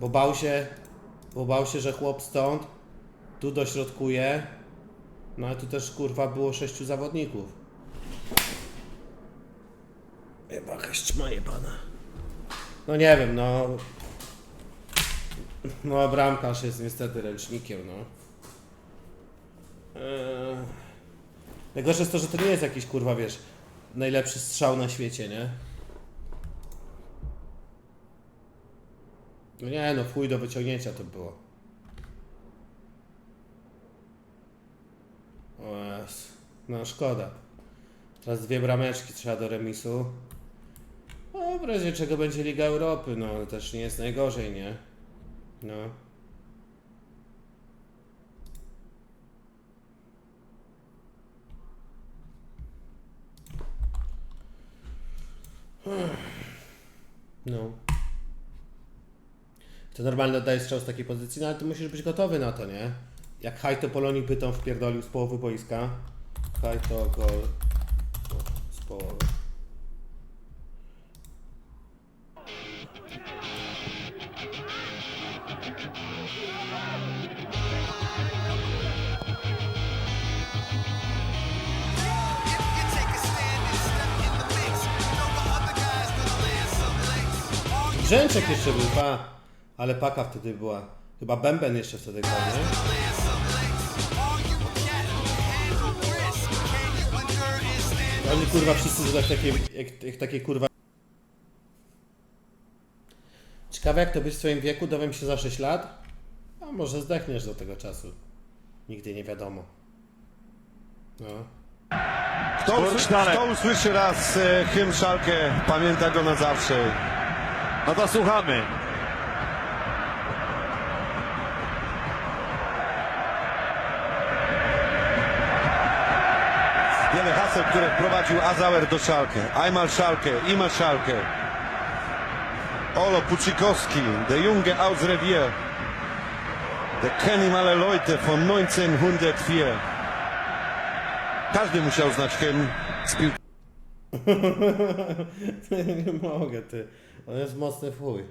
Bo bał się, bo bał się, że chłop stąd tu dośrodkuje. No ale tu też kurwa było sześciu zawodników. Chyba jakaś ćma jebana. No nie wiem, no. No bramkarz jest niestety ręcznikiem, no. Eee... Najgorsze jest to, że to nie jest jakiś kurwa, wiesz, najlepszy strzał na świecie, nie? No nie, no chuj do wyciągnięcia to było. O Jezu. No szkoda. Teraz dwie brameczki trzeba do remisu. No w razie czego będzie Liga Europy, no ale też nie jest najgorzej, nie? No. No. To normalnie oddaje strzał z takiej pozycji, no ale ty musisz być gotowy na to, nie? Jak Hajto Polonii Bytom wpierdolił z połowy boiska. Hajto gol z połowy. Brzęczek jeszcze był, pa. Ale paka wtedy była. Chyba bęben jeszcze wtedy grał, nie? Oni kurwa wszyscy są jak takie, jak, jak takie kurwa. Ciekawe jak to być w swoim wieku, dowiem się za 6 lat. A może zdechniesz do tego czasu. Nigdy nie wiadomo. No. Kto, usłyszy, kto usłyszy raz e, hymn Szalkę, pamięta go na zawsze. No to słuchamy. Które wprowadził Azauer do Szalkę. Einmal Szalkę, immer Szalkę. Olo Pucikowski, de Junge aus Revier. De kennen alle Leute von 1904. Każdy musiał znać hymn z piłki. nie mogę, ty. On jest mocny w.